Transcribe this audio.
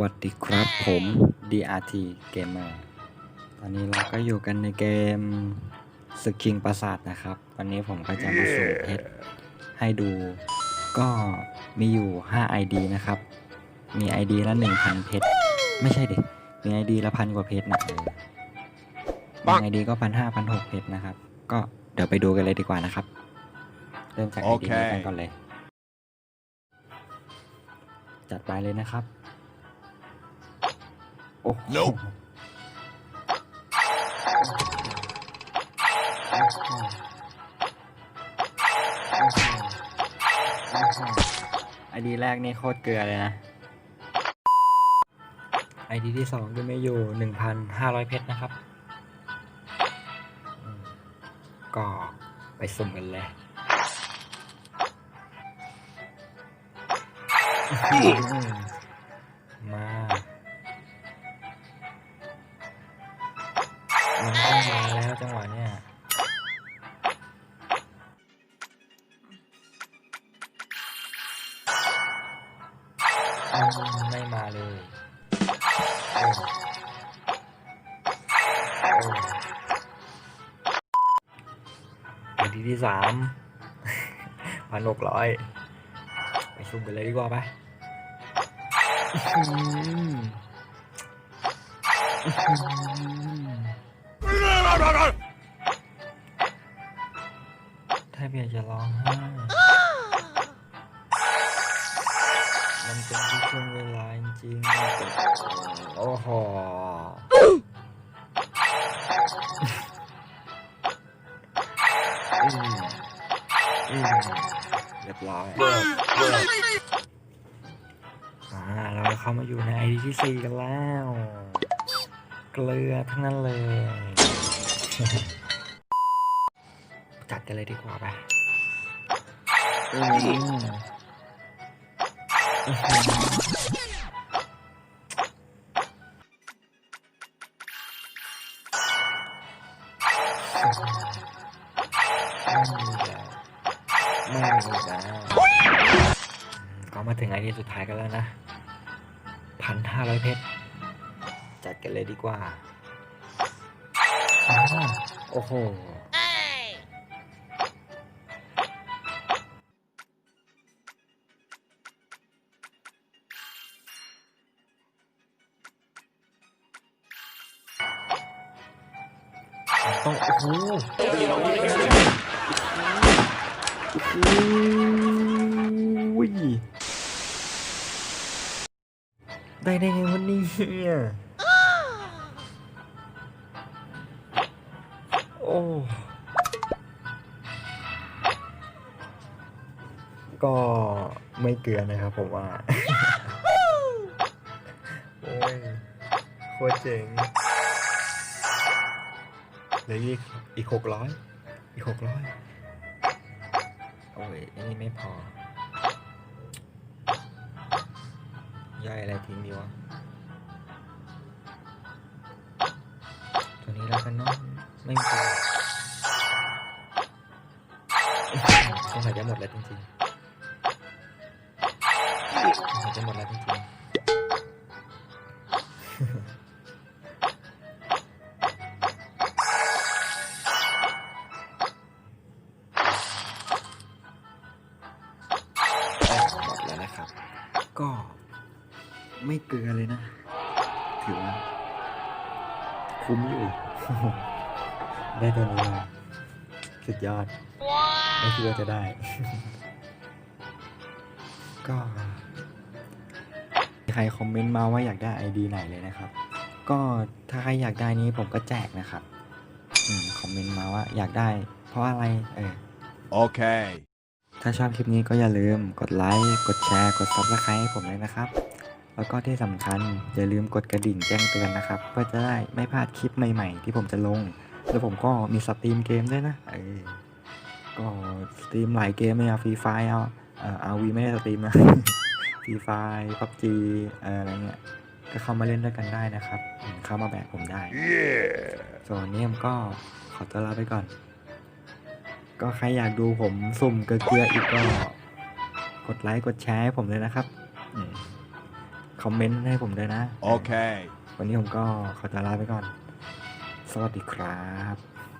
วัสดีครับผม DRT Gamer ตอนนี้เราก็อยู่กันในเกมสกิงปราสาทนะครับ วันนี้ผมก็จะมาสุ่มเพชรให้ดู ก็มีอยู่ 5 ID นะครับ มี ID ละ 1,000 เพชร ไม่ใช่ดิ มี ID ละพันกว่าเพชรนะเออบาง ID ก็พันห้าพันหกเพชรนะครับ ก็เดี๋ยวไปดูกันเลยดีกว่านะครับ เริ่มจาก ID โอเคนี้กันก่อนเลย จัดไปเลยนะครับ โอ้โห Nope ไอดีแรกนี่โคตรเกลือเลยนะ ไอดีที่สองก็ไม่อยู่หนึ่งพันห้าร้อยเพชรนะครับอืมก็ไปสุ่มกันเลยม จังหวะเนี้ยไม่มาเลยโอ้โอ้นที่ที่สามพันหกร้อยไปซุ่มกันเลยดีกว่าไปอื้อหืออื้อหือ ถ้าเบียร์จะร้องไห้มันเป็นที่ช่วงเวลาจริงๆโอ้โหอืมอืมเรียบร้อยอ่าเราเข้ามาอยู่ในไอดีที่สี่กันแล้ว เกลือทั้งนั้นเลย จัดกันเลยดีกว่าไปอืมไม่มีแล้วก็มาถึงไอเดียสุดท้ายกันแล้วนะพันห้าร้อยเพชร จัดกันเลยดีกว่าอ่าโอ้โห ต้องโอ้โหโอ้ยได้ได้ไงวันนี้ ก็ไม่เกลือนะครับผมว่า โอ้ยโคตรเจ๋งเหลืออีกอีกหกร้อยอีกหกร้อยโอ้ยอันนี้ไม่พอย่อยอะไรทิ้งดีวะ ตัวนี้แล้วกันเนาะ ไม่มีตัวสงสัยจะหมดแล้วจริงๆสงสัยจะหมดแล้วจริงๆหมดแล้วนะครับก็ไม่เกลือเลยนะ ถือว่าคุ้มอยู่ ได้ตัวนี้มาสุดยอด ไม่คิดว่าจะได้ ก็มีใครคอมเมนต์มาว่าอยากได้ ID ไหนเลยนะครับ ก็ถ้าใครอยากได้นี้ผมก็แจกนะครับอืมคอมเมนต์มาว่าอยากได้ เพราะอะไรเออ Okay. ถ้าชอบคลิปนี้ก็อย่าลืมกดไลค์กดแชร์ กด subscribe ให้ผมเลยนะครับ แล้วก็ที่สำคัญอย่าลืมกดกระดิ่งแจ้งเตือนนะครับ เพื่อจะได้ไม่พลาดคลิปใหม่ ๆ ที่ผมจะลง แล้วผมก็มีสตรีมเกมด้วยนะเออก็สตรีมหลายเกมเลยอะฟรีไฟเอาเอ่ออาวีไม่ได้สตรีมนะฟรีไฟพับจีอะไรเงี้ยก็เข้ามาเล่นด้วยกันได้นะครับอืมเข้ามาแบกผมได้ Yeah. ส่วนวันนี้ผมก็ขอตัวลาไปก่อน ก็ใครอยากดูผมสุ่มเกลือๆอีกก็กดไลค์กดแชร์ให้ผมเลยนะครับอืมคอมเมนต์ให้ผมด้วยนะ Okay. วันนี้ผมก็ขอตัวลาไปก่อน สวัสดีครับ